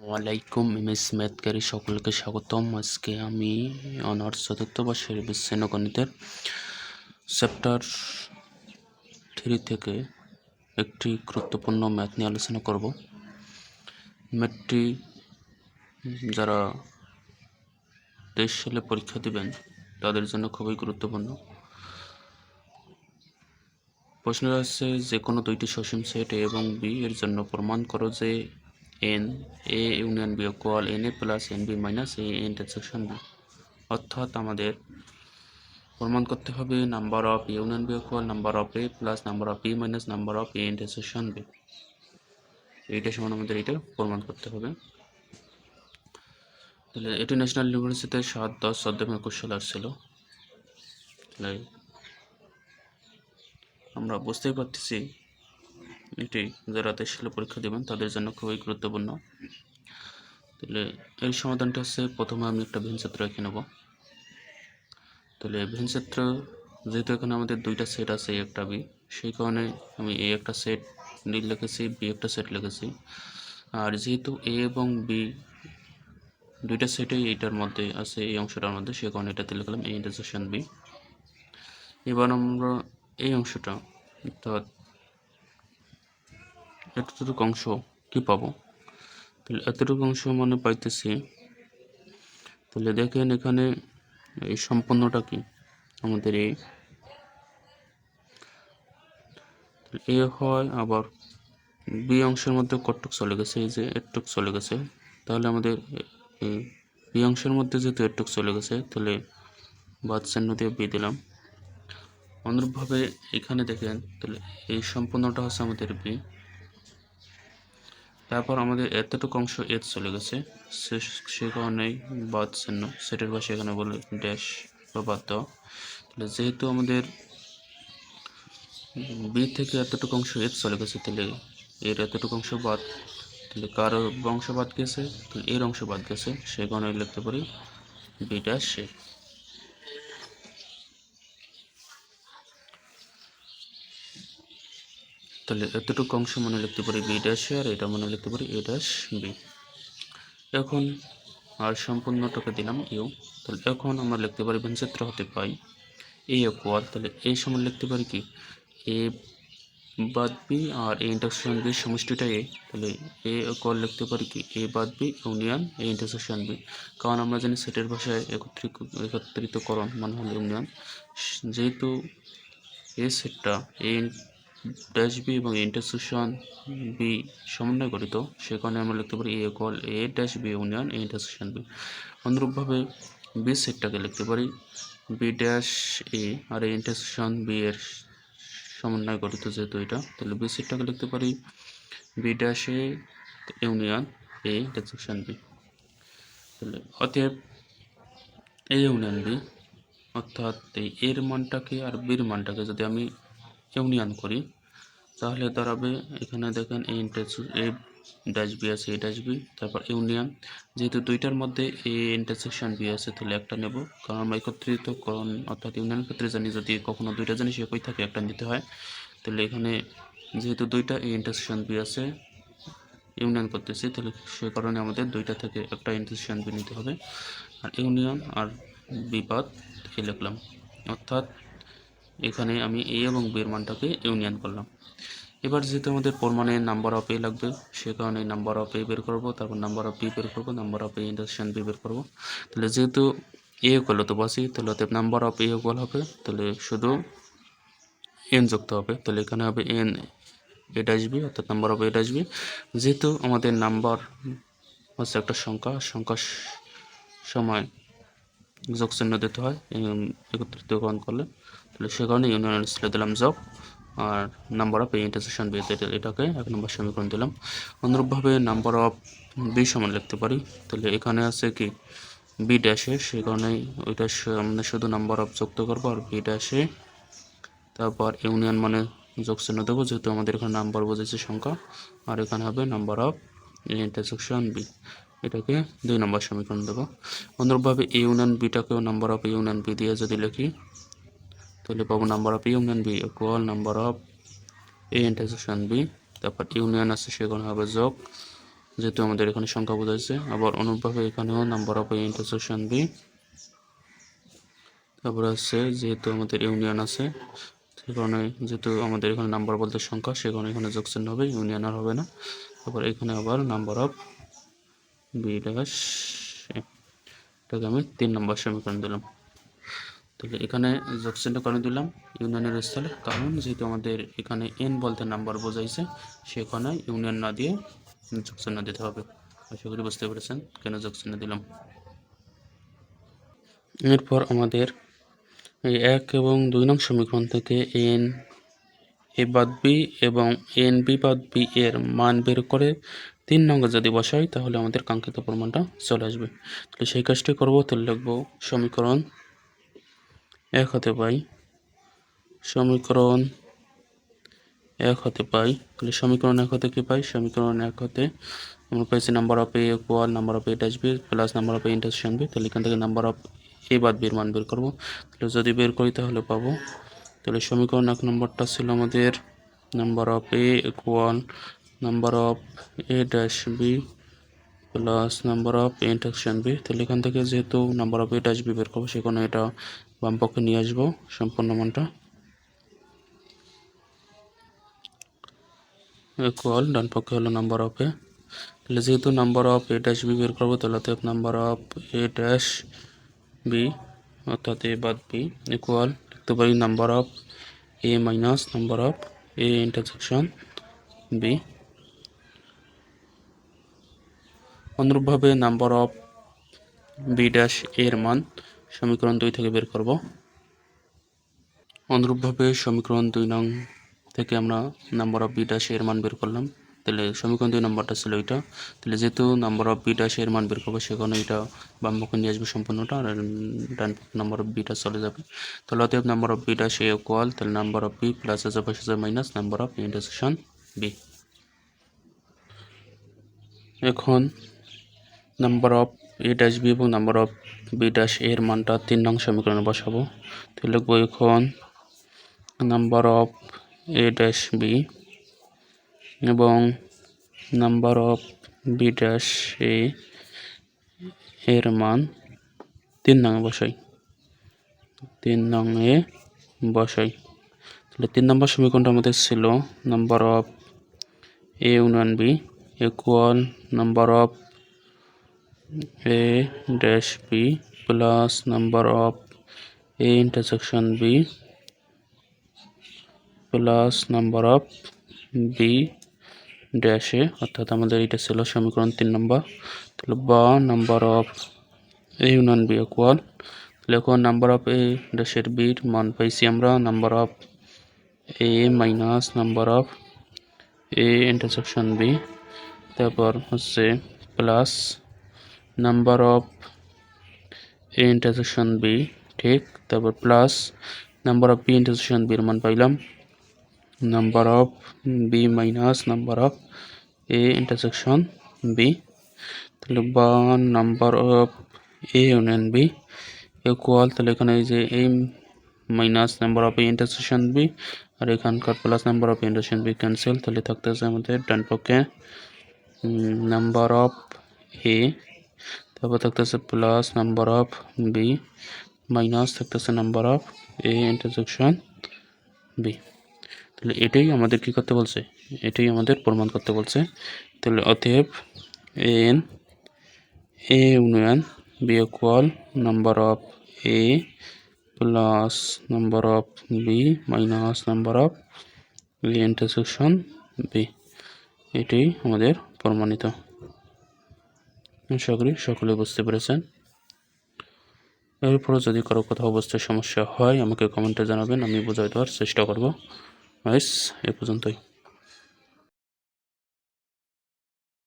ওয়ালাইকুম এমএস ম্যাথকারী সকলকে স্বাগতম। আজকে আমি অনার্স চতুর্থ বর্ষের বিচ্ছিন্ন গণিতের চ্যাপ্টার থ্রি থেকে একটি গুরুত্বপূর্ণ ম্যাথ নিয়ে আলোচনা করব। ম্যাথটি যারা তেইশ সালে পরীক্ষা দিবেন, তাদের জন্য খুবই গুরুত্বপূর্ণ। প্রশ্ন আছে যে কোনো দুইটি সসীম সেট এ এবং বি এর জন্য প্রমাণ করো যে n, A union B equal n A plus, n B minus, A intersection B. অর্থাৎ আমাদের প্রমাণ করতে হবে number of union B equal number of A plus, number of B minus, number of A intersection B. এইটা সমান আমাদের এটা প্রমাণ করতে হবে। তাহলে এটি ন্যাশনাল ইউনিভার্সিটিতে সাত, দশ চোদ্দ একুশ সালে আসছিল। তাহলে আমরা বুঝতেই পারতেছি এটি যারা তেইশ সালে পরীক্ষা দেবেন, তাদের জন্য খুবই গুরুত্বপূর্ণ। তাহলে এই সমাধানটা হচ্ছে প্রথমে আমি একটা ভিনচিত্র এঁকে নেব। তাহলে ভিনচিত্র যেহেতু এখানে আমাদের দুইটা সেট আছে একটা বি সেই কারণে আমি এ একটা সেট নীল লিখেছি বি একটা সেট লিখেছি। আর যেহেতু এ এবং বি দুইটা সেটেই এইটার মধ্যে আছে, এই অংশটার মধ্যে সে কারণে এটাতে লিখলাম এ ইন্টারসেকশন বি এবার আমরা এই অংশটা, অর্থাৎ এতটুকু অংশ কি পাবো? তাহলে এতটুকু অংশ মানে পাইতেছি। তাহলে দেখেন এখানে এই সম্পূর্ণটা কি? আমাদের এই এ হয় আবার বি অংশের মধ্যে কটটুক চলে গেছে, এই যে এটুক চলে গেছে। তাহলে আমাদের এই বি অংশের মধ্যে যেহেতু এটুক চলে গেছে, তাহলে বাদ চিহ্ন দিয়ে বি দিলাম। অনুরূপভাবে এখানে দেখেন, তাহলে এই সম্পূর্ণটা হচ্ছে আমাদের বি তারপর আমাদের এতটুকু অংশ এর চলে গেছে। সে কারণেই বাদ চিহ্ন সেটের পাশে এখানে বলে ড্যাশ বা বাদ দেওয়া। তাহলে যেহেতু আমাদের বি থেকে এতটুকু অংশ এর চলে গেছে, তাহলে এর এতটুকু অংশ বাদ, তাহলে কার অংশ বাদ গেছে, তাহলে এর অংশ বাদ গেছে। সে কারণে লিখতে পারি বি ড্যাশ তাহলে এতটুকু অংশ মনে লিখতে পারি বি ড্যাশ আর এটা মনে লিখতে পারি এ ড্যাশ বি এখন আর সম্পূর্ণটাকে দিলাম ইউ তাহলে এখন আমরা লিখতে পারি ভেঞ্চিত্র হতে পাই এ ইকুয়াল তাহলে এই সময় লিখতে পারি কি? এ বাদ বি আর এ ইন্টারসেকশন বি সমষ্টিটা এ তাহলে এ ইকুয়াল লিখতে পারি কি? এ বাদ B union A intersection B কারণ আমরা জানি সেটের ভাষায় একত্রিত একত্রিতকরণ মানে হলো ইউনিয়ন যেহেতু এ সেটটা এ ড্যাশ বি এবং ইন্টারসেকশন বি সমন্বয় গঠিত সে কারণে আমরা লিখতে পারি A call A dash B union A intersection B অনুরূপভাবে বি সেটটাকে লিখতে পারি বি ড্যাশ এ আর এ ইন্টারসেকশন বি এর সমন্বয় গঠিত যেহেতু এটা, তাহলে বি সেটটাকে লিখতে পারি B dash A union A intersection B তাহলে অতএব এ ইউনিয়ন বি অর্থাৎ এই এর মানটাকে আর বির মানটাকে যদি আমি ইউনিয়ন করি। তাহলে দাঁড়াবে, এখানে দেখেন এ ইন্টারস এ ড্যাশ বি আছে এ ড্যাশ বি তারপর ইউনিয়ন যেহেতু দুইটার মধ্যে এ ইন্টারসেকশন বি আছে, তাহলে একটা নেব। কারণ আমরা একত্রিতকরণ, অর্থাৎ ইউনিয়ন ক্ষেত্রে জানি যদি কখনো দুইটা জিনিস একই থাকে, একটা নিতে হয়। তাহলে এখানে যেহেতু দুইটা এ ইন্টারসেকশন বি আছে ইউনিয়ন করতেছি, তাহলে সে কারণে আমাদের দুইটা থেকে একটা ইন্টারসেকশন বি নিতে হবে। আর ইউনিয়ন আর বিপাদ লিখলাম। অর্থাৎ এখানে আমি এ এবং বি এর মানটাকে ইউনিয়ন করলাম। এবার যেহেতু আমাদের প্রমাণে নাম্বার অফ এ লাগবে, সে কারণে নাম্বার অফ এ বের করব, তারপর নাম্বার অফ বি বের করব number of A intersection B বের করব। তাহলে যেহেতু এ কল তো বসি তাহলে অতএব নাম্বার অফ এ কল হবে, তাহলে শুধু এন যুক্ত হবে। তাহলে এখানে হবে এন এট আসবে অর্থাৎ নাম্বার অফ এট আসবে যেহেতু আমাদের নাম্বার হচ্ছে একটা সংখ্যা সংখ্যা সময় যোগ চিহ্ন দিতে হয় একত্রিতকরণ করলে। তাহলে সে কারণে ইউনিয়ন স্কেলে দিলাম যোগ আর নাম্বার অফ ইন্টারসেকশন বি এটাকে এক নম্বর সমীকরণ দিলাম। অনুরূপভাবে নাম্বার অফ বি সমান লিখতে পারি। তাহলে এখানে আছে কি? বি ড্যাশে সে কারণেই ওইটা আমরা শুধু নাম্বার অফ যুক্ত করব, আর বি ড্যাশে তারপর ইউনিয়ন মানে যোগ চিহ্ন দেবো, যেহেতু আমাদের এখানে নাম্বার বোঝাচ্ছে সংখ্যা। আর এখানে হবে নাম্বার অফ ইন্টারসেকশন বি এটাকে দুই নম্বর সমীকরণ দেবো। অনুরূপভাবে এ ইউনিয়ন বিটাকেও নাম্বার অফ ইউনিয়ন বি দিয়ে যদি লিখি, তাহলে পাবো number of union B equal number of A intersection B তারপর ইউনিয়ন আছে সেখানে হবে যোগ, যেহেতু আমাদের এখানে সংখ্যা বোঝাইছে আবার অনুরূপভাবে এখানেও number of A intersection B তারপরে আছে যেহেতু আমাদের ইউনিয়ন আছে সে কারণে যেহেতু আমাদের এখানে নাম্বার বলতে সংখ্যা সে কারণে এখানে যোগসেন হবে ইউনিয়ন আর হবে না। তারপর এখানে আবার নাম্বার অফ বি ড্যাশ এটাকে আমি তিন নম্বর সমীকরণ দিলাম। তাহলে এখানে যোগসেনটা কারণে দিলাম ইউনিয়নের স্থলে, কারণ যেহেতু আমাদের এখানে এন বলতে নাম্বার বোঝাইছে, সেখানে ইউনিয়ন না দিয়ে যোগসেন না দিতে হবে। আশা করি বুঝতে পেরেছেন কেন যোগসেন দিলাম। এরপর আমাদের এই এক এবং দুই নং সমীকরণ থেকে এন এ বাদ বি এবং এন বি বাদ বি এর মান বের করে তিন নঙ্গে যদি বসাই, তাহলে আমাদের কাঙ্ক্ষিত প্রমাণটা চলে আসবে। তাহলে সেই কাজটি করব তাহলে লিখব সমীকরণ এক হতে পাই। সমীকরণ এক হতে পাই। তাহলে সমীকরণ এক হতে কি পাই? সমীকরণ এক হতে আমরা পাইছি number of A equal number of এটা আসবে plus number of A intersection B তাহলে এখান থেকে নাম্বার অফ এ বাদ বির মান বের করব। তাহলে যদি বের করি, তাহলে পাবো। তাহলে সমীকরণ এক নম্বরটা ছিল আমাদের number of A equal number of A dash B plus number of A intersection B তাহলে এখান থেকে যেহেতু number of A dash B বের করব, সেখানে এটা বাম পক্ষে নিয়ে আসব সম্পূর্ণ মানটা। ইকুয়াল ডান পক্ষে হলো নাম্বার অফ এ তাহলে যেহেতু number of A dash B বের করব, তাহলে অতএব number of A dash B অর্থাৎ এ বাদ বি ইকুয়াল লিখতে পারি number of A minus number of A intersection B অনুরূপভাবে নাম্বার অফ বি ড্যাশ এর মান সমীকরণ দুই থেকে বের করব। অনুরূপভাবে সমীকরণ দুই নং থেকে আমরা নাম্বার অফ বি ড্যাশ এর মান বের করলাম। তাহলে সমীকরণ দুই নম্বরটা ছিল এটা তাহলে যেহেতু নাম্বার অফ বি বিটা এর মান বের করব সেখানে এটা বাম নিয়ে আসবে সম্পূর্ণটা আর ডান নাম্বার অফ বিটা চলে যাবে। তাহলে অতএব নাম্বার অফ বিটা সে কোয়াল তাহলে নাম্বার অফ বি প্লাস আছে পাশে minus number of intersection B. এখন number of A dash B এবং নাম্বার অফ বি ড্যাশ এর মানটা তিন নং সমীকরণে বসাবো। তাহলে লিখব এখন number of A dash B এবং number of B dash A এর মান তিন নঙে বসাই। তিন নঙে বসাই। তাহলে তিন নম্বর সমীকরণটা আমাদের ছিল number of A union B equal number of A dash B plus number of A intersection B plus number of B ড্যাশে অর্থাৎ আমাদের এটা ছিল সমীকরণ তিন নম্বর। তাহলে বা number of A union B equal তাহলে এখন নাম্বার অফ এ ড্যাশের বির মান পাইছি আমরা। Number of A minus number of A intersection B তারপর হচ্ছে plus number of A intersection B, ঠিক? তারপর plus number of B intersection বির মান পাইলাম। Number of B minus number of A intersection B. তাহলে বা number of A union B equal, তাহলে এখানে এই যে A minus number of A intersection B আর এখানকার plus number of intersection B cancel, তাহলে থাকতেছে আমাদের ডান পক্ষে নাম্বার অফ এ তারপর থাকতেছে plus number of B minus থাকতেছে number of A intersection B তাহলে এটাই আমাদের কি করতে বলছে? এটাই আমাদের প্রমাণ করতে বলছে। তাহলে অতএব n A union B equal number of A plus number of B minus number of B intersection B এটাই আমাদের প্রমাণিত। আশা করি সকলে বুঝতে পেরেছেন? এরপরে যদি কারও কোথাও অবস্থায় সমস্যা হয়, আমাকে কমেন্টে জানাবেন, আমি বোঝাই দেওয়ার চেষ্টা করব। ব্যাস, এ পর্যন্তই।